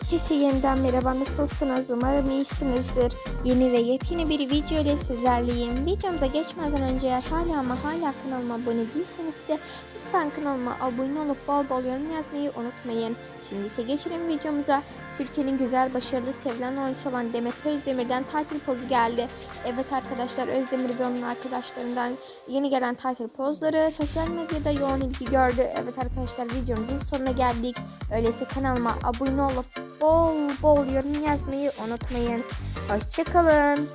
Herkese yeniden merhaba nasılsınız umarım iyisinizdir. Yeni ve yepyeni bir video ile sizlerleyim. Videomuza geçmeden önce eğer hala ama hala kanalıma abone değilseniz ise lütfen kanalıma abone olup bol bol yorum yazmayı unutmayın. Şimdi ise geçelim videomuza. Türkiye'nin güzel, başarılı, sevilen oyuncusu olan Demet Özdemir'den tatil pozu geldi. Evet arkadaşlar Özdemir ve onun arkadaşlarından yeni gelen tatil pozları sosyal medyada yoğun ilgi gördü. Evet arkadaşlar videomuzun sonuna geldik. Öyleyse kanalıma abone olup bol bol yorum yazmayı unutmayın. Hoşçakalın.